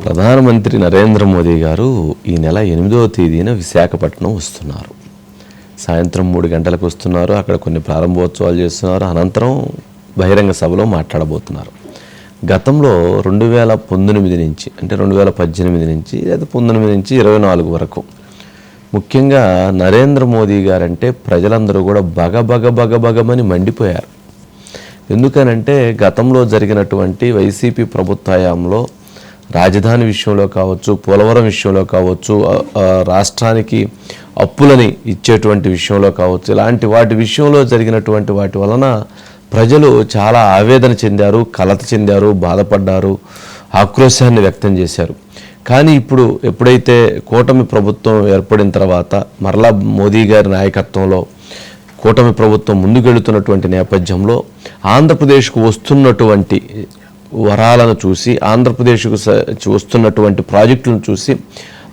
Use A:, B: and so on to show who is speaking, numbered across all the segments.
A: ప్రధానమంత్రి నరేంద్ర మోదీ గారు ఈ నెల ఎనిమిదవ తేదీన విశాఖపట్నం వస్తున్నారు. సాయంత్రం మూడు గంటలకు వస్తున్నారు. అక్కడ కొన్ని ప్రారంభోత్సవాలు చేస్తున్నారు. అనంతరం బహిరంగ సభలో మాట్లాడబోతున్నారు. గతంలో రెండు వేల పంతొమ్మిది నుంచి అంటే రెండు వేల పద్దెనిమిది నుంచి లేదా పంతొమ్మిది నుంచి ఇరవై నాలుగు వరకు ముఖ్యంగా నరేంద్ర మోదీ గారంటే ప్రజలందరూ కూడా బగ బగ బగ బగమని మండిపోయారు. ఎందుకనంటే గతంలో జరిగినటువంటి వైసీపీ ప్రభుత్వ హయాంలో రాజధాని విషయంలో కావచ్చు పోలవరం విషయంలో కావచ్చు రాష్ట్రానికి అప్పులని ఇచ్చేటువంటి విషయంలో కావచ్చు ఇలాంటి వాటి విషయంలో జరిగినటువంటి వాటి వలన ప్రజలు చాలా ఆవేదన చెందారు కలత చెందారు బాధపడ్డారు ఆక్రోశాన్ని వ్యక్తం చేశారు. కానీ ఇప్పుడు ఎప్పుడైతే కూటమి ప్రభుత్వం ఏర్పడిన తర్వాత మరలా మోదీ గారి నాయకత్వంలో కూటమి ప్రభుత్వం ముందుకెళ్తున్నటువంటి నేపథ్యంలో ఆంధ్రప్రదేశ్కు వస్తున్నటువంటి వరాలను చూసి ఆంధ్రప్రదేశ్కు స- వస్తున్నటువంటి ప్రాజెక్టులను చూసి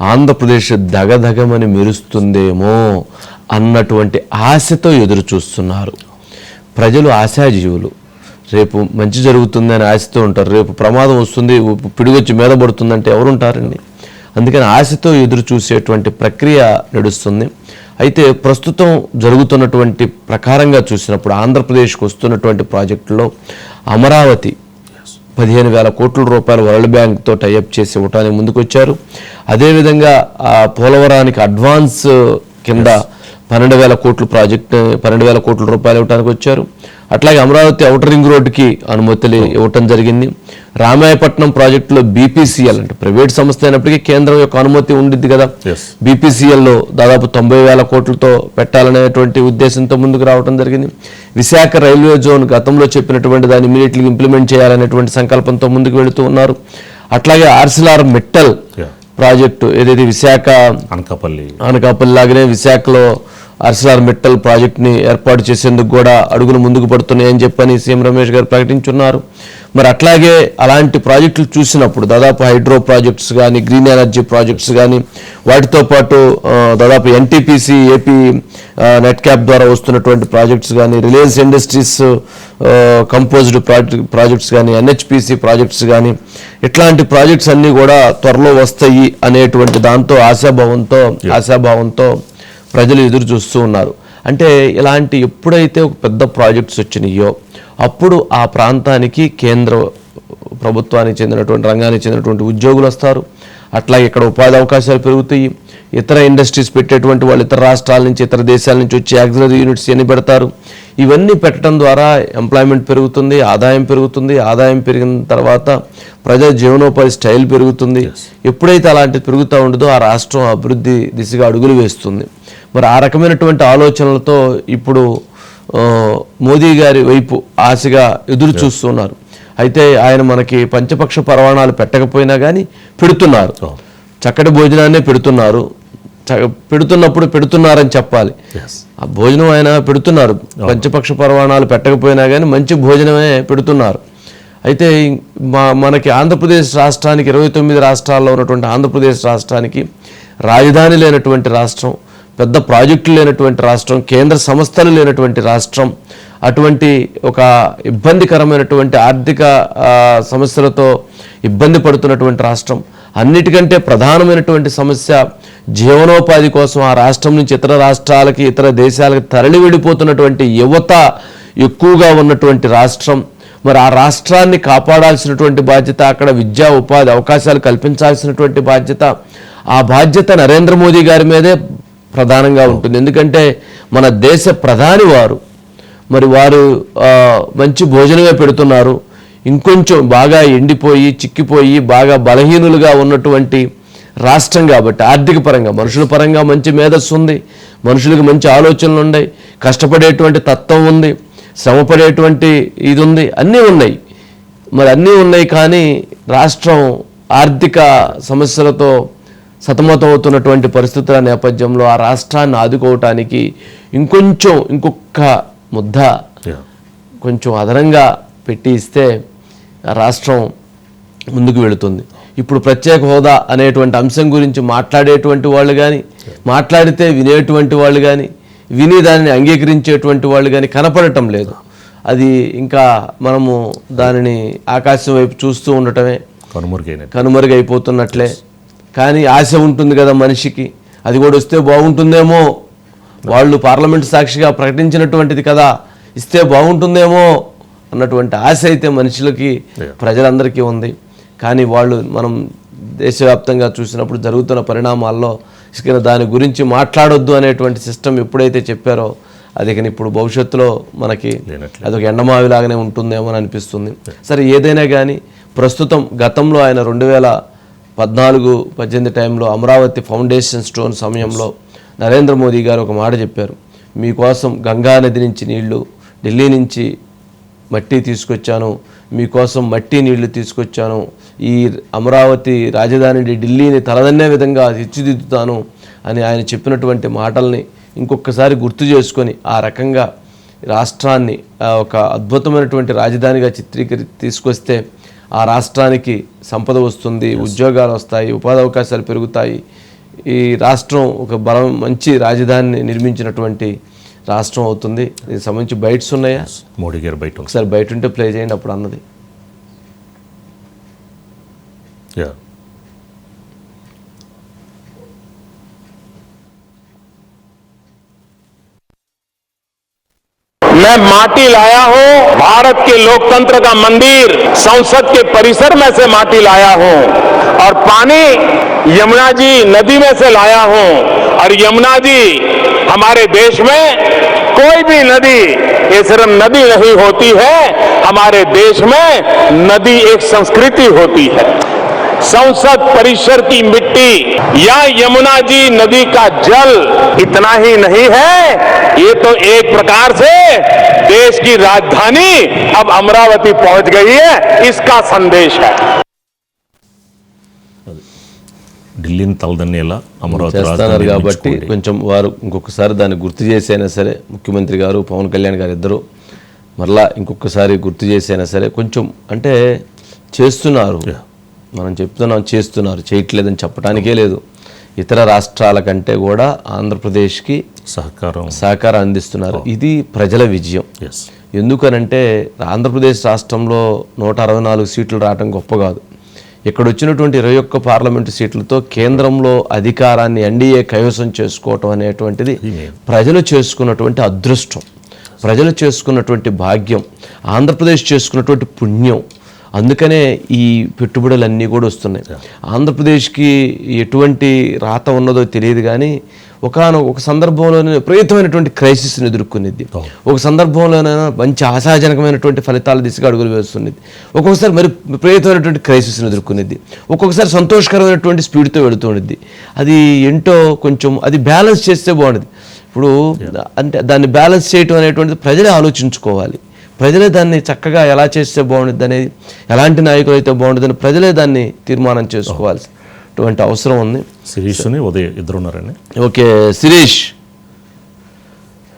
A: ఆంధ్రప్రదేశ్ దగదగమని మెరుస్తుందేమో అన్నటువంటి ఆశతో ఎదురు చూస్తున్నారు ప్రజలు ఆశాజీవులు. రేపు మంచి జరుగుతుందని ఆశతో ఉంటారు. రేపు ప్రమాదం వస్తుంది పిడిగొచ్చి మీద పడుతుందంటే ఎవరుంటారండి? అందుకని ఆశతో ఎదురు చూసేటువంటి ప్రక్రియ నడుస్తుంది. అయితే ప్రస్తుతం జరుగుతున్నటువంటి ప్రకారంగా చూసినప్పుడు ఆంధ్రప్రదేశ్కు వస్తున్నటువంటి ప్రాజెక్టులో అమరావతి పదిహేను వేల కోట్ల రూపాయలు వరల్డ్ బ్యాంక్తో టైఅప్ చేసి ఇవ్వటానికి ముందుకొచ్చారు. అదేవిధంగా ఆ పోలవరానికి అడ్వాన్స్ కింద పన్నెండు వేల కోట్ల ప్రాజెక్ట్ పన్నెండు వేల కోట్ల రూపాయలు ఇవ్వడానికి వచ్చారు. అట్లాగే అమరావతి ఔటర్ రింగ్ రోడ్డుకి అనుమతులు ఇవ్వటం జరిగింది. రామాయపట్నం ప్రాజెక్టులో బీపీసీఎల్ అంటే ప్రైవేట్ సంస్థ అయినప్పటికీ కేంద్రం యొక్క అనుమతి ఉండిద్ది కదా. బీపీసీఎల్లో దాదాపు తొంభై వేల కోట్లతో పెట్టాలనేటువంటి ఉద్దేశంతో ముందుకు రావడం జరిగింది. విశాఖ రైల్వే జోన్ గతంలో చెప్పినటువంటి దాన్ని ఇమీడియట్లీ ఇంప్లిమెంట్ చేయాలనేటువంటి సంకల్పంతో ముందుకు వెళుతూ ఉన్నారు. అట్లాగే ఆర్సిలార్ మిట్టల్. ప్రాజెక్టు ఏదైతే విశాఖ
B: అనకాపల్లి.
A: అనకాపల్లి లాగానే విశాఖలో ఆర్సిలార్ మిట్టల్ ప్రాజెక్ట్ని ఏర్పాటు చేసేందుకు కూడా అడుగులు ముందుకు పడుతున్నాయని చెప్పని సీఎం రమేష్ గారు ప్రకటించున్నారు. మరి అట్లాగే అలాంటి ప్రాజెక్టులు చూసినప్పుడు దాదాపు హైడ్రో ప్రాజెక్ట్స్ కానీ గ్రీన్ ఎనర్జీ ప్రాజెక్ట్స్ కానీ వాటితో పాటు దాదాపు ఎన్టీపీసీ ఏపీ నెట్ క్యాప్ ద్వారా వస్తున్నటువంటి ప్రాజెక్ట్స్ కానీ Reliance Industries composed project projects కానీ ఎన్హెచ్పిసి ప్రాజెక్ట్స్ కానీ ఇట్లాంటి ప్రాజెక్ట్స్ అన్నీ కూడా త్వరలో వస్తాయి అనేటువంటి దాంతో ఆశాభావంతో ఆశాభావంతో ప్రజలు ఎదురు చూస్తూ ఉన్నారు. అంటే ఇలాంటి ఎప్పుడైతే ఒక పెద్ద ప్రాజెక్ట్స్ వచ్చినాయో అప్పుడు ఆ ప్రాంతానికి కేంద్ర ప్రభుత్వానికి చెందినటువంటి రంగానికి చెందినటువంటి ఉద్యోగులు వస్తారు. అట్లాగే ఇక్కడ ఉపాధి అవకాశాలు పెరుగుతాయి. ఇతర ఇండస్ట్రీస్ పెట్టేటువంటి వాళ్ళు ఇతర రాష్ట్రాల నుంచి ఇతర దేశాల నుంచి వచ్చి యాక్సిలరీ యూనిట్స్ ఎన్ని పెడతారు. ఇవన్నీ పెట్టడం ద్వారా ఎంప్లాయ్మెంట్ పెరుగుతుంది ఆదాయం పెరుగుతుంది. ఆదాయం పెరిగిన తర్వాత ప్రజల జీవనోపాధి స్టైల్ పెరుగుతుంది. ఎప్పుడైతే అలాంటిది పెరుగుతూ ఉండదో ఆ రాష్ట్రం అభివృద్ధి దిశగా అడుగులు వేస్తుంది. మరి ఆ రకమైనటువంటి ఆలోచనలతో ఇప్పుడు మోదీ గారి వైపు ఆశగా ఎదురు చూస్తున్నారు. అయితే ఆయన మనకి పంచపక్ష పరవాణాలు పెట్టకపోయినా కానీ పెడుతున్నారు. చక్కటి భోజనాన్నే పెడుతున్నారు. పెడుతున్నప్పుడు పెడుతున్నారని చెప్పాలి. ఆ భోజనం ఆయన పెడుతున్నారు. పంచపక్ష పరవాణాలు పెట్టకపోయినా కానీ మంచి భోజనమే పెడుతున్నారు. అయితే మా మనకి ఆంధ్రప్రదేశ్ రాష్ట్రానికి ఇరవై తొమ్మిది రాష్ట్రాల్లో ఉన్నటువంటి ఆంధ్రప్రదేశ్ రాష్ట్రానికి రాజధాని లేనటువంటి రాష్ట్రం పెద్ద ప్రాజెక్టులు లేనటువంటి రాష్ట్రం కేంద్ర సంస్థలు లేనటువంటి రాష్ట్రం అటువంటి ఒక ఇబ్బందికరమైనటువంటి ఆర్థిక సమస్యలతో ఇబ్బంది పడుతున్నటువంటి రాష్ట్రం. అన్నిటికంటే ప్రధానమైనటువంటి సమస్య జీవనోపాధి కోసం ఆ రాష్ట్రం నుంచి ఇతర రాష్ట్రాలకి ఇతర దేశాలకు తరలి వెళ్ళిపోతున్నటువంటి యువత ఎక్కువగా ఉన్నటువంటి రాష్ట్రం. మరి ఆ రాష్ట్రాన్ని కాపాడాల్సినటువంటి బాధ్యత అక్కడ విద్యా ఉపాధి అవకాశాలు కల్పించాల్సినటువంటి బాధ్యత. ఆ బాధ్యత నరేంద్ర మోదీ గారి మీదే ప్రధానంగా ఉంటుంది. ఎందుకంటే మన దేశ ప్రధాని వారు మరి వారు మంచి భోజనమే పెడుతున్నారు. ఇంకొంచెం బాగా ఎండిపోయి చిక్కిపోయి బాగా బలహీనులుగా ఉన్నటువంటి రాష్ట్రం కాబట్టి ఆర్థిక పరంగా మనుషుల పరంగా మంచి మేధస్సు ఉంది. మనుషులకు మంచి ఆలోచనలు ఉన్నాయి. కష్టపడేటువంటి తత్వం ఉంది. శ్రమపడేటువంటి ఇది ఉంది. అన్నీ ఉన్నాయి. మరి అన్నీ ఉన్నాయి కానీ రాష్ట్రం ఆర్థిక సమస్యలతో సతమతమవుతున్నటువంటి పరిస్థితుల నేపథ్యంలో ఆ రాష్ట్రాన్ని ఆదుకోవటానికి ఇంకొంచెం ఇంకొక ముద్ద కొంచెం అదనంగా పెట్టి ఇస్తే రాష్ట్రం ముందుకు వెళుతుంది. ఇప్పుడు ప్రత్యేక హోదా అనేటువంటి అంశం గురించి మాట్లాడేటువంటి వాళ్ళు కానీ మాట్లాడితే వినేటువంటి వాళ్ళు కానీ విని దానిని అంగీకరించేటువంటి వాళ్ళు కానీ కనపడటం లేదు. అది ఇంకా మనము దానిని ఆకాశం వైపు చూస్తూ ఉండటమే
B: కనుమరుగైనట్టు.
A: కనుమరుగైపోతున్నట్లే. కానీ ఆశ ఉంటుంది కదా మనిషికి. అది కూడా వస్తే బాగుంటుందేమో. వాళ్ళు పార్లమెంట్ సాక్షిగా ప్రకటించినటువంటిది కదా ఇస్తే బాగుంటుందేమో అన్నటువంటి ఆశ అయితే మనుషులకి ప్రజలందరికీ ఉంది. కానీ వాళ్ళు మనం దేశవ్యాప్తంగా చూసినప్పుడు జరుగుతున్న పరిణామాల్లో ఇక దాని గురించి మాట్లాడొద్దు అనేటువంటి సిస్టమ్ ఎప్పుడైతే చెప్పారో అది ఇక ఇప్పుడు భవిష్యత్తులో మనకి. అదొక ఎండమావిలాగానే ఉంటుందేమో అని అనిపిస్తుంది. సరే ఏదైనా కానీ ప్రస్తుతం గతంలో ఆయన రెండు వేల పద్నాలుగు పద్దెనిమిది టైంలో అమరావతి ఫౌండేషన్ స్టోన్ సమయంలో నరేంద్ర మోదీ గారు ఒక మాట చెప్పారు. మీకోసం గంగా నది నుంచి నీళ్ళు ఢిల్లీ నుంచి మట్టి తీసుకొచ్చాను. మీకోసం మట్టి నీళ్ళు తీసుకొచ్చాను. ఈ అమరావతి రాజధాని ఢిల్లీని తలదన్నే విధంగా తీర్చిదిద్దుతాను అని ఆయన చెప్పినటువంటి మాటల్ని ఇంకొకసారి గుర్తు చేసుకొని ఆ రకంగా రాష్ట్రాన్ని ఒక అద్భుతమైనటువంటి రాజధానిగా చిత్రీకరి తీసుకొస్తే ఆ రాష్ట్రానికి సంపద వస్తుంది ఉద్యోగాలు వస్తాయి ఉపాధి అవకాశాలు పెరుగుతాయి. ఈ రాష్ట్రం ఒక బలం మంచి రాజధానిని నిర్మించినటువంటి రాష్ట్రం అవుతుంది. దీనికి సంబంధించి బైట్స్ ఉన్నాయా?
B: మోడీ గారు బయట
A: ఒకసారి బయట ఉంటే ప్లే చేయండి అప్పుడు అన్నది.
B: యా
C: मैं माटी लाया हूँ, भारत के लोकतंत्र का मंदिर संसद के परिसर में से माटी लाया हूँ, और पानी यमुना जी नदी में से लाया हूँ, और यमुना जी हमारे देश में कोई भी नदी, ये सिर्फ़ नदी नहीं होती है, हमारे देश में नदी एक संस्कृति होती है। संसद परिसर की मिट्टी या यमुना जी नदी का जल इतना ही नहीं है ये तो एक प्रकार से देश की राजधानी अब अमरावती पहुंच गई है इसका संदेश है
B: ఢిల్లీని తలదన్నేలా అమరావతి
A: చేస్తున్నారు
B: రాజధాని
A: కాబట్టి
B: నిర్మించుకోండి.
A: కొంచెం వారు ఇంకొకసారి దాన్ని గుర్తు చేసైనా సరే ముఖ్యమంత్రి గారు పవన్ కళ్యాణ్ గారు ఇద్దరు మరలా ఇంకొకసారి గుర్తు చేసైనా సరే కొంచెం అంటే చేస్తున్నారు
B: Yeah.
A: మనం చెప్తున్నాం చేస్తున్నారు. చేయట్లేదని చెప్పడానికే లేదు. ఇతర రాష్ట్రాల కంటే కూడా ఆంధ్రప్రదేశ్కి
B: సహకారం.
A: సహకారం అందిస్తున్నారు. ఇది ప్రజల విజయం. ఎందుకనంటే ఆంధ్రప్రదేశ్ రాష్ట్రంలో నూట అరవై నాలుగు సీట్లు రావడం గొప్ప కాదు. ఇక్కడ వచ్చినటువంటి ఇరవై ఒక్క పార్లమెంటు సీట్లతో కేంద్రంలో అధికారాన్ని ఎన్డీఏ కైవసం చేసుకోవటం అనేటువంటిది ప్రజలు చేసుకున్నటువంటి అదృష్టం. ప్రజలు చేసుకున్నటువంటి భాగ్యం. ఆంధ్రప్రదేశ్ చేసుకున్నటువంటి పుణ్యం. అందుకనే ఈ పెట్టుబడులన్నీ కూడా వస్తున్నాయి. ఆంధ్రప్రదేశ్కి ఎటువంటి రాత ఉన్నదో తెలియదు కానీ ఒకనొక ఒక సందర్భంలోనే విపరీతమైనటువంటి క్రైసిస్ని ఎదుర్కొనేది ఒక సందర్భంలోనైనా మంచి ఆశాజనకమైనటువంటి ఫలితాల దిశగా అడుగులు వేస్తున్నది. ఒక్కొక్కసారి మరి విపరీతమైనటువంటి క్రైసిస్ని ఎదుర్కొనేది ఒక్కొక్కసారి సంతోషకరమైనటువంటి స్పీడ్తో వెళుతుండేది అది ఏంటో కొంచెం అది బ్యాలెన్స్ చేస్తే బాగుండేది. ఇప్పుడు అంటే దాన్ని బ్యాలెన్స్ చేయటం అనేటువంటిది ప్రజలే ఆలోచించుకోవాలి. ప్రజలే దాన్ని చక్కగా ఎలా చేస్తే బాగుంటుంది అనేది ఎలాంటి నాయకులు అయితే బాగుంటుందని ప్రజలే దాన్ని తీర్మానం చేసుకోవాల్సినటువంటి అవసరం ఉంది.
B: శిరీష్ని ఉదయ్ ఇద్దరు ఉన్నారండి.
A: ఓకే శిరీష్.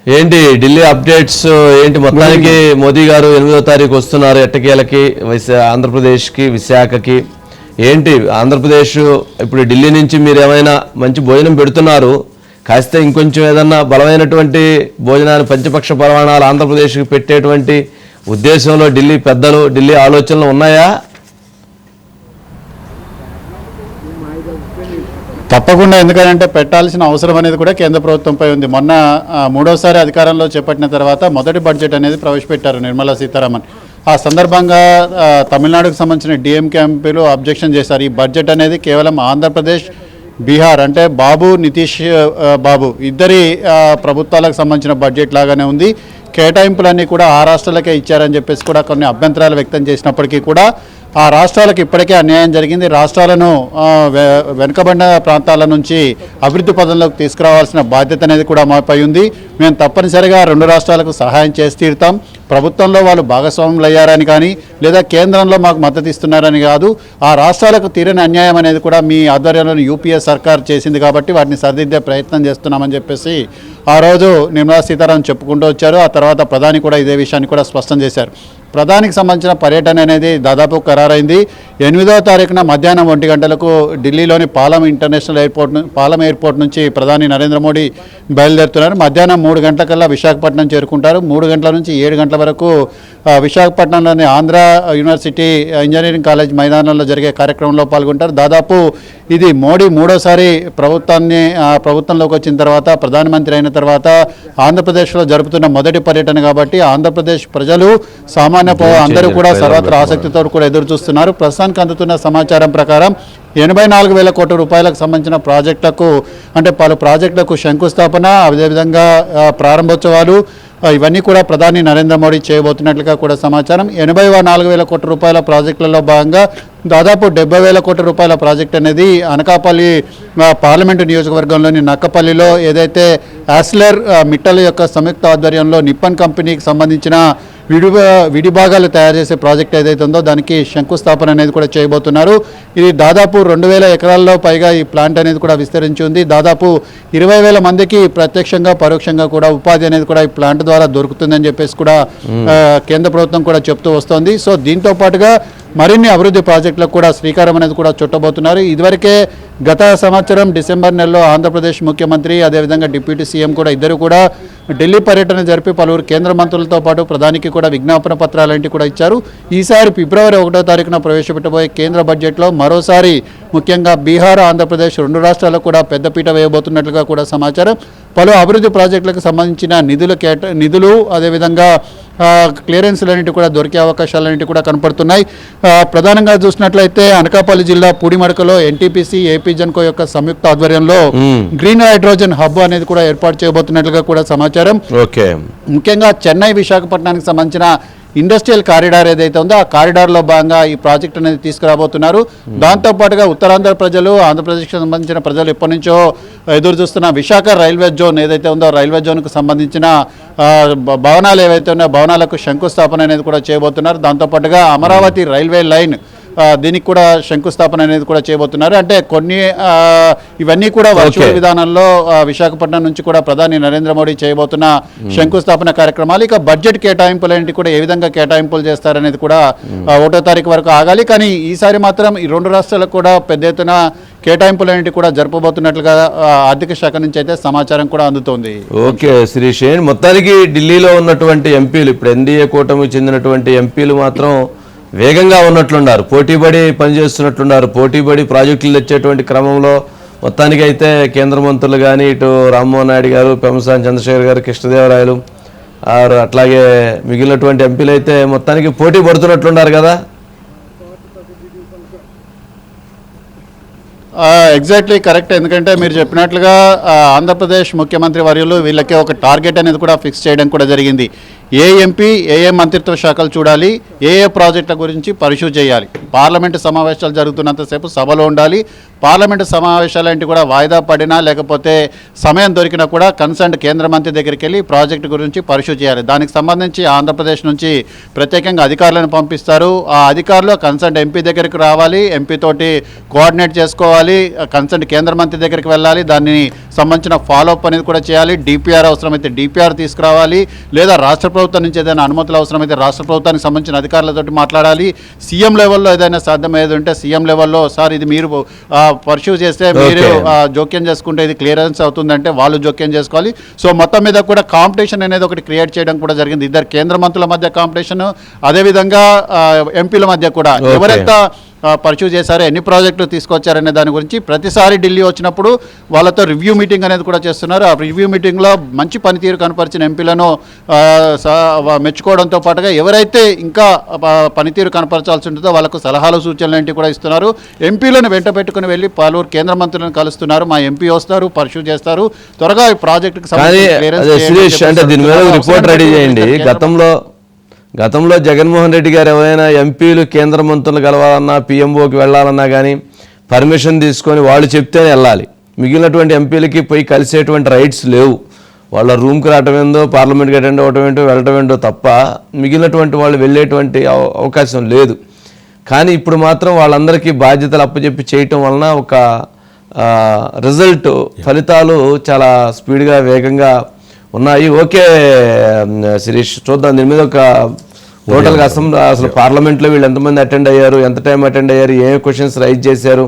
A: ఏంటి ఢిల్లీ అప్డేట్స్ ఏంటి? మొత్తానికి మోదీ గారు ఎనిమిదో తారీఖు వస్తున్నారు ఎట్టకేలకి విశా ఆంధ్రప్రదేశ్కి విశాఖకి. ఏంటి? ఆంధ్రప్రదేశ్ ఇప్పుడు ఢిల్లీ నుంచి మీరు ఏమైనా మంచి భోజనం పెడుతున్నారు కాస్తే ఇంకొంచెం ఏదన్నా బలమైనటువంటి భోజనాన్ని పంచపక్ష పరమాణాలు ఆంధ్రప్రదేశ్కి పెట్టేటువంటి ఉద్దేశంలో ఢిల్లీ పెద్దలు ఢిల్లీ ఆలోచనలు ఉన్నాయా?
D: తప్పకుండా. ఎందుకంటే పెట్టాల్సిన అవసరం అనేది కూడా కేంద్ర ప్రభుత్వంపై ఉంది. మొన్న మూడోసారి అధికారంలో చేపట్టిన తర్వాత మొదటి బడ్జెట్ అనేది ప్రవేశపెట్టారు నిర్మలా సీతారామన్. ఆ సందర్భంగా తమిళనాడుకు సంబంధించిన డిఎంకే ఎంపీలు అబ్జెక్షన్ చేశారు. ఈ బడ్జెట్ అనేది కేవలం ఆంధ్రప్రదేశ్ బీహార్ అంటే బాబు నితీష్ బాబు. ఇద్దరి ప్రభుత్వాలకు సంబంధించిన బడ్జెట్ లాగానే ఉంది. కేటాయింపులన్నీ కూడా ఆ రాష్ట్రాలకే ఇచ్చారని చెప్పేసి కూడా కొన్ని అభ్యంతరాలు వ్యక్తం చేసినప్పటికీ కూడా ఆ రాష్ట్రాలకు ఇప్పటికే అన్యాయం జరిగింది. రాష్ట్రాలను వె- వెనుకబడిన ప్రాంతాల నుంచి అభివృద్ధి పదంలోకి తీసుకురావాల్సిన బాధ్యత అనేది కూడా మాపై ఉంది. మేము తప్పనిసరిగా రెండు రాష్ట్రాలకు సహాయం చేసి తీరుతాం. ప్రభుత్వంలో వాళ్ళు భాగస్వాములు అయ్యారని కానీ లేదా కేంద్రంలో మాకు మద్దతు ఇస్తున్నారని కాదు ఆ రాష్ట్రాలకు తీరని అన్యాయం అనేది కూడా మీ ఆధ్వర్యంలోని యూపీఏ సర్కార్ చేసింది కాబట్టి వాటిని సరిదిద్దే ప్రయత్నం చేస్తున్నామని చెప్పేసి ఆ రోజు నిర్మలా సీతారామన్ చెప్పుకుంటూ వచ్చారు. ఆ తర్వాత ప్రధాని కూడా ఇదే విషయాన్ని కూడా స్పష్టం చేశారు. ప్రధానికి సంబంధించిన పర్యటన అనేది దాదాపు ఖరారైంది. ఎనిమిదవ తారీఖున మధ్యాహ్నం ఒంటి గంటలకు ఢిల్లీలోని Palam international airport Palam airport నుంచి ప్రధాని నరేంద్ర మోడీ బయలుదేరుతున్నారు. మధ్యాహ్నం మూడు గంటలకల్లా విశాఖపట్నం చేరుకుంటారు. మూడు గంటల నుంచి ఏడు గంటల వరకు విశాఖపట్నంలోని ఆంధ్ర యూనివర్సిటీ ఇంజనీరింగ్ కాలేజ్ మైదానంలో జరిగే కార్యక్రమంలో పాల్గొంటారు. దాదాపు ఇది మోడీ మూడోసారి ప్రభుత్వాన్ని ప్రభుత్వంలోకి వచ్చిన తర్వాత ప్రధానమంత్రి అయిన తర్వాత ఆంధ్రప్రదేశ్లో జరుపుతున్న మొదటి పర్యటన కాబట్టి ఆంధ్రప్రదేశ్ ప్రజలు సామాన్య అందరూ కూడా సర్వత్రా ఆసక్తితో కూడా ఎదురు చూస్తున్నారు ప్రస్తుతానికి అందుతున్న సమాచారం ప్రకారం ఎనభై నాలుగు వేల కోట్ల రూపాయలకు సంబంధించిన ప్రాజెక్టులకు అంటే పలు ప్రాజెక్టులకు శంకుస్థాపన అదేవిధంగా ప్రారంభోత్సవాలు ఇవన్నీ కూడా ప్రధాని నరేంద్ర మోడీ చేయబోతున్నట్లుగా కూడా సమాచారం. ఎనభై నాలుగు వేల కోట్ల రూపాయల ప్రాజెక్టులలో భాగంగా దాదాపు డెబ్బై వేల కోట్ల రూపాయల ప్రాజెక్ట్ అనేది అనకాపల్లి పార్లమెంటు నియోజకవర్గంలోని నక్కపల్లిలో ఏదైతే యాస్లర్ ఆ, మిట్టల యొక్క సంయుక్త ఆధ్వర్యంలో నిప్పన్ కంపెనీకి సంబంధించిన విడి విడిభాగాలు తయారు చేసే ప్రాజెక్ట్ ఏదైతే ఉందో దానికి శంకుస్థాపన అనేది కూడా చేయబోతున్నారు. ఇది దాదాపు రెండు వేల ఎకరాల్లో పైగా ఈ ప్లాంట్ అనేది కూడా విస్తరించి ఉంది. దాదాపు ఇరవై వేల మందికి ప్రత్యక్షంగా పరోక్షంగా కూడా ఉపాధి అనేది కూడా ఈ ప్లాంట్ ద్వారా దొరుకుతుందని చెప్పేసి కూడా కేంద్ర ప్రభుత్వం కూడా చెప్తూ వస్తోంది. సో దీంతో పాటుగా మరిన్ని అభివృద్ధి ప్రాజెక్టులకు కూడా శ్రీకారం అనేది కూడా చుట్టబోతున్నారు. ఇదివరకే గత సంవత్సరం డిసెంబర్ నెలలో ఆంధ్రప్రదేశ్ ముఖ్యమంత్రి అదేవిధంగా డిప్యూటీ సీఎం కూడా ఇద్దరు కూడా ఢిల్లీ పర్యటన జరిపి పలువురు కేంద్ర మంత్రులతో పాటు ప్రధానికి కూడా విజ్ఞాపన పత్రాలంటివి కూడా ఇచ్చారు. ఈసారి ఫిబ్రవరి ఒకటో తారీఖున ప్రవేశపెట్టబోయే కేంద్ర బడ్జెట్లో మరోసారి ముఖ్యంగా బీహార్ ఆంధ్రప్రదేశ్ రెండు రాష్ట్రాలకు కూడా పెద్దపీట వేయబోతున్నట్లుగా కూడా సమాచారం. పలు అభివృద్ధి ప్రాజెక్టులకు సంబంధించిన నిధులు కేట నిధులు అదేవిధంగా క్లియరెన్స్లన్నిటి కూడా దొరికే అవకాశాలన్నిటి కూడా కనపడుతున్నాయి. ప్రధానంగా చూసినట్లయితే అనకాపల్లి జిల్లా పూడిమడకలో ఎన్టీపీసీ ఏపీ జన్కో యొక్క సంయుక్త ఆధ్వర్యంలో గ్రీన్ హైడ్రోజన్ హబ్ అనేది కూడా ఏర్పాటు చేయబోతున్నట్లుగా కూడా సమాచారం
A: ఓకే.
D: ముఖ్యంగా చెన్నై విశాఖపట్నానికి సంబంధించిన ఇండస్ట్రియల్ కారిడార్ ఏదైతే ఉందో ఆ కారిడార్లో భాగంగా ఈ ప్రాజెక్ట్ అనేది తీసుకురాబోతున్నారు. దాంతోపాటుగా ఉత్తరాంధ్ర ప్రజలు ఆంధ్రప్రదేశ్కి సంబంధించిన ప్రజలు ఎప్పటి నుంచో ఎదురు చూస్తున్న విశాఖ రైల్వే జోన్ ఏదైతే ఉందో రైల్వే జోన్కు సంబంధించిన భవనాలు ఏవైతే ఉన్నాయో భవనాలకు శంకుస్థాపన అనేది కూడా చేయబోతున్నారు. దాంతోపాటుగా అమరావతి రైల్వే లైన్ దీనికి కూడా శంకుస్థాపన అనేది కూడా చేయబోతున్నారు. అంటే కొన్ని ఇవన్నీ కూడా వర్చువల్. విధానంలో విశాఖపట్నం నుంచి కూడా ప్రధాని నరేంద్ర మోడీ చేయబోతున్న శంకుస్థాపన కార్యక్రమాలు. ఇక బడ్జెట్ కేటాయింపులు ఏంటి కూడా ఏ విధంగా కేటాయింపులు చేస్తారనేది కూడా ఒకటో తారీఖు వరకు ఆగాలి. కానీ ఈసారి మాత్రం ఈ రెండు రాష్ట్రాలకు కూడా పెద్ద ఎత్తున కేటాయింపులు అనేవి కూడా జరపబోతున్నట్లుగా ఆర్థిక శాఖ నుంచి అయితే సమాచారం కూడా అందుతోంది.
A: ఓకే శ్రీశేణ్ మొత్తానికి ఢిల్లీలో ఉన్నటువంటి ఎంపీలు ఇప్పుడు ఎన్డీఏ కూటమికి చెందినటువంటి ఎంపీలు మాత్రం వేగంగా ఉన్నట్లున్నారు. పోటీపడి పనిచేస్తున్నట్లున్నారు. పోటీపడి ప్రాజెక్టులు తెచ్చేటువంటి క్రమంలో మొత్తానికి అయితే కేంద్ర మంత్రులు కానీ ఇటు రామ్మోహన్ నాయుడు గారు పెమసాని చంద్రశేఖర్ గారు కృష్ణదేవరాయలు ఆరు అట్లాగే మిగిలినటువంటి ఎంపీలు అయితే మొత్తానికి పోటీ పడుతున్నట్లున్నారు కదా?
D: ఎగ్జాక్ట్లీ కరెక్ట్ ఎందుకంటే మీరు చెప్పినట్లుగా ఆంధ్రప్రదేశ్ ముఖ్యమంత్రి వర్యులు వీళ్ళకి ఒక టార్గెట్ అనేది కూడా ఫిక్స్ చేయడం కూడా జరిగింది. ఏ ఎంపీ ఏ ఏ మంత్రిత్వ శాఖలు చూడాలి ఏ ఏ ప్రాజెక్టుల గురించి పరిశీలి చేయాలి. పార్లమెంటు సమావేశాలు జరుగుతున్నంతసేపు సభలో ఉండాలి. పార్లమెంటు సమావేశాలు ఏంటి కూడా వాయిదా పడినా లేకపోతే సమయం దొరికినా కూడా కన్సర్న్ కేంద్ర మంత్రి దగ్గరికి వెళ్ళి ప్రాజెక్టు గురించి పరిశీలి చేయాలి. దానికి సంబంధించి ఆంధ్రప్రదేశ్ నుంచి ప్రత్యేకంగా అధికారులను పంపిస్తారు. ఆ అధికారులు కన్సర్న్ ఎంపీ దగ్గరికి రావాలి. ఎంపీ తోటి కోఆర్డినేట్ చేసుకోవాలి. కన్సర్న్ కేంద్ర మంత్రి దగ్గరికి వెళ్ళాలి. దాన్ని సంబంధించిన ఫాలోఅప్ అనేది కూడా చేయాలి. డిపిఆర్ అవసరమైతే డిపిఆర్ తీసుకురావాలి. లేదా రాష్ట్ర ప్రభుత్వం నుంచి ఏదైనా అనుమతులు అవసరమైతే రాష్ట్ర ప్రభుత్వానికి సంబంధించిన అధికారులతో మాట్లాడాలి. సీఎం లెవెల్లో ఏదైనా సాధ్యమయ్యేది ఉంటే సీఎం లెవెల్లో సార్ ఇది మీరు పర్ష్యూ చేస్తే మీరు జోక్యం చేసుకుంటే ఇది క్లియరెన్స్ అవుతుందంటే వాళ్ళు జోక్యం చేసుకోవాలి. సో మొత్తం మీద కూడా కాంపిటీషన్ అనేది ఒకటి క్రియేట్ చేయడం కూడా జరిగింది. ఇద్దరు కేంద్ర మంత్రుల మధ్య కాంపిటీషన్ అదేవిధంగా ఎంపీల మధ్య కూడా. ఎవరెంత పర్చూ చేశారు ఎన్ని ప్రాజెక్టులు తీసుకొచ్చారనే దాని గురించి. ప్రతిసారి ఢిల్లీ వచ్చినప్పుడు వాళ్ళతో రివ్యూ మీటింగ్ అనేది కూడా చేస్తున్నారు. ఆ రివ్యూ మీటింగ్లో మంచి పనితీరు కనపరిచిన ఎంపీలను మెచ్చుకోవడంతో పాటుగా ఎవరైతే ఇంకా పనితీరు కనపరచాల్సి ఉంటుందో వాళ్ళకు సలహాలు సూచనలు ఏంటి కూడా ఇస్తున్నారు. ఎంపీలను వెంట పెట్టుకుని వెళ్ళి పలువురు కేంద్ర మంత్రులను కలుస్తున్నారు. మా ఎంపీ వస్తారు పర్సూ చేస్తారు. త్వరగా ఈ ప్రాజెక్టుకి.
A: రిపోర్ట్ రెడీ చేయండి. గతంలో గతంలో జగన్మోహన్ రెడ్డి గారు ఎవరైనా ఎంపీలు కేంద్ర మంత్రులు కలవాలన్నా పిఎంఓకి వెళ్ళాలన్నా కానీ పర్మిషన్ తీసుకొని వాళ్ళు చెప్తేనే వెళ్ళాలి. మిగిలినటువంటి ఎంపీలకి పోయి కలిసేటువంటి రైట్స్ లేవు. వాళ్ళ రూమ్కి రావటం ఏందో పార్లమెంట్కి అటెండ్ అవ్వటం ఏంటో వెళ్ళటం ఏంటో తప్ప మిగిలినటువంటి వాళ్ళు వెళ్ళేటువంటి అవ- అవకాశం లేదు. కానీ ఇప్పుడు మాత్రం వాళ్ళందరికీ బాధ్యతలు అప్పచెప్పి చేయటం వలన ఒక రిజల్ట్ ఫలితాలు చాలా స్పీడ్గా వేగంగా ఉన్నాయి. ఓకే శిరీష్ చూద్దాం. దీని మీద ఒక టోటల్గా అసెంబ్లీ అసలు పార్లమెంట్లో వీళ్ళు ఎంతమంది అటెండ్ అయ్యారు ఎంత టైం అటెండ్ అయ్యారు ఏ క్వశ్చన్స్ రైజ్ చేశారు.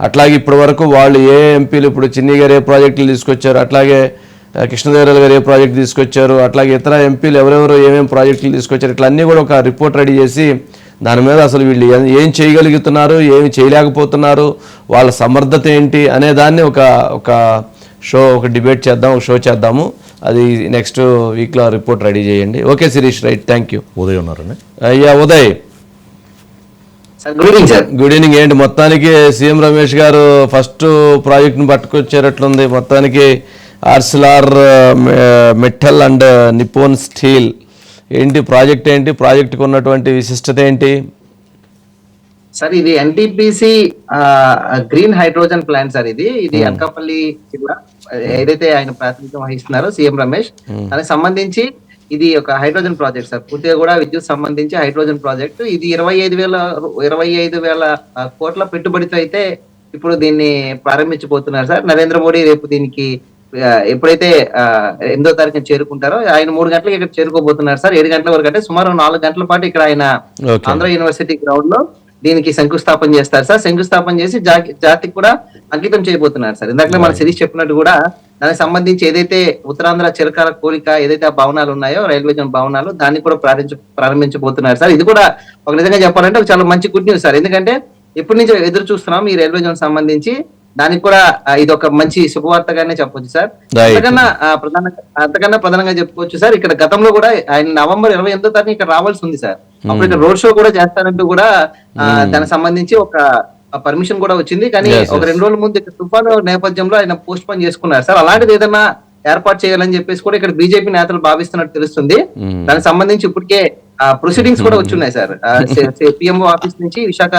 A: అట్లాగే ఇప్పటి వరకు వాళ్ళు ఏ ఎంపీలు ఇప్పుడు చిన్ని గారు ఏ ప్రాజెక్టులు తీసుకొచ్చారు అట్లాగే ఆ, కృష్ణదేవరాయలు గారు ఏ ప్రాజెక్ట్ తీసుకొచ్చారు అట్లాగే ఇతర ఎంపీలు ఎవరెవరు ఏమేమి ప్రాజెక్టులు తీసుకొచ్చారు ఇట్లా అన్నీ కూడా ఒక రిపోర్ట్ రెడీ చేసి దాని మీద అసలు వీళ్ళు ఏం- ఏం చేయగలుగుతున్నారు ఏమి చేయలేకపోతున్నారు వాళ్ళ సమర్థత ఏంటి అనే దాన్ని ఒక ఒక షో ఒక డిబేట్ చేద్దాం ఒక షో చేద్దాము. అది నెక్స్ట్ వీక్లో రిపోర్ట్ రెడీ చేయండి. Okay Sirish right thank you
B: Uday ఉన్నారండి.
A: అయ్యా Uday
E: sir good evening sir
A: good evening ఏంటి? మొత్తానికి సీఎం రమేష్ గారు ఫస్ట్ ప్రాజెక్ట్ని పట్టుకొచ్చేటట్లుంది. మొత్తానికి Arcelor metal and Nippon Steel ఏంటి? ప్రాజెక్ట్ ఏంటి? ప్రాజెక్ట్కి ఉన్నటువంటి విశిష్టత ఏంటి?
E: సార్ ఇది NTPC green hydrogen plant sir ఇది. ఇది అనకాపల్లి జిల్లా ఏదైతే ఆయన ప్రాతినిధ్యం వహిస్తున్నారో సీఎం రమేష్ దానికి సంబంధించి ఇది ఒక హైడ్రోజన్ ప్రాజెక్ట్ సార్. పూర్తిగా కూడా విద్యుత్ సంబంధించి హైడ్రోజన్ ప్రాజెక్ట్. ఇది ఇరవై ఐదు వేల ఇరవై ఐదు వేల కోట్ల పెట్టుబడితో అయితే ఇప్పుడు దీన్ని ప్రారంభించబోతున్నారు సార్. నరేంద్ర మోడీ రేపు దీనికి ఎప్పుడైతే ఎనిమిదో తారీఖున చేరుకుంటారో ఆయన మూడు గంటలకు ఇక్కడ చేరుకోబోతున్నారు సార్. ఏడు గంటల వరకు అంటే సుమారు నాలుగు గంటల పాటు ఇక్కడ ఆయన. ఆంధ్ర యూనివర్సిటీ గ్రౌండ్లో దీనికి శంకుస్థాపన చేస్తారు సార్. శంకుస్థాపన చేసి జాతికి కూడా అంకితం చేయబోతున్నారు సార్. ఇందాక మన శిరీష్ చెప్పినట్టు కూడా దానికి సంబంధించి ఏదైతే ఉత్తరాంధ్ర చిరకాల కోరిక ఏదైతే ఆ భవనాలు ఉన్నాయో రైల్వే జోన్ భవనాలు దాన్ని కూడా ప్రారంభించ ప్రారంభించబోతున్నారు సార్. ఇది కూడా ఒక నిజంగా చెప్పాలంటే ఒక చాలా మంచి గుడ్ న్యూస్ సార్. ఎందుకంటే ఎప్పటి నుంచి ఎదురు చూస్తున్నాం ఈ రైల్వే జోన్ సంబంధించి దానికి కూడా ఇది ఒక మంచి శుభవార్తగానే చెప్పొచ్చు సార్. అంతకన్నా ప్రధానంగా అంతకన్నా ప్రధానంగా చెప్పుకోవచ్చు సార్ ఇక్కడ గతంలో కూడా ఆయన నవంబర్ ఇరవై ఎనిమిదో తారీఖు ఇక్కడ రావాల్సి ఉంది సార్. అప్పుడు ఇక్కడ రోడ్ షో కూడా చేస్తారంటూ కూడా ఆ, దానికి సంబంధించి ఒక పర్మిషన్ కూడా వచ్చింది. కానీ ఒక. రెండు రోజుల ముందు ఇక్కడ తుఫాను నేపథ్యంలో ఆయన పోస్ట్ పోన్ చేసుకున్నారు సార్. అలాంటిది ఏదైనా ఏర్పాటు చేయాలని చెప్పేసి కూడా ఇక్కడ బీజేపీ నేతలు భావిస్తున్నట్టు తెలుస్తుంది. దానికి సంబంధించి ఇప్పటికే ప్రొసీడింగ్స్ కూడా వచ్చున్నాయి సార్. పిఎంఓ ఆఫీస్ నుంచి విశాఖ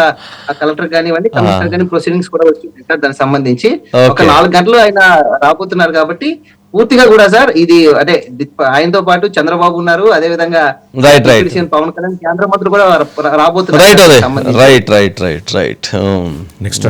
E: కలెక్టర్ కానివ్వండి కమిషనర్ కానీ ప్రొసీడింగ్స్ కూడా వచ్చినాయి సార్ దానికి సంబంధించి. ఒక. నాలుగు గంటలు ఆయన రాబోతున్నారు కాబట్టి పూర్తిగా కూడా సార్ ఇది అంటే ది- ఆయనతో పాటు చంద్రబాబు ఉన్నారు అదే విధంగా పవన్ కళ్యాణ్ కేంద్ర మంత్రులు కూడా రాబోతున్నారు.
A: Right right right right
B: next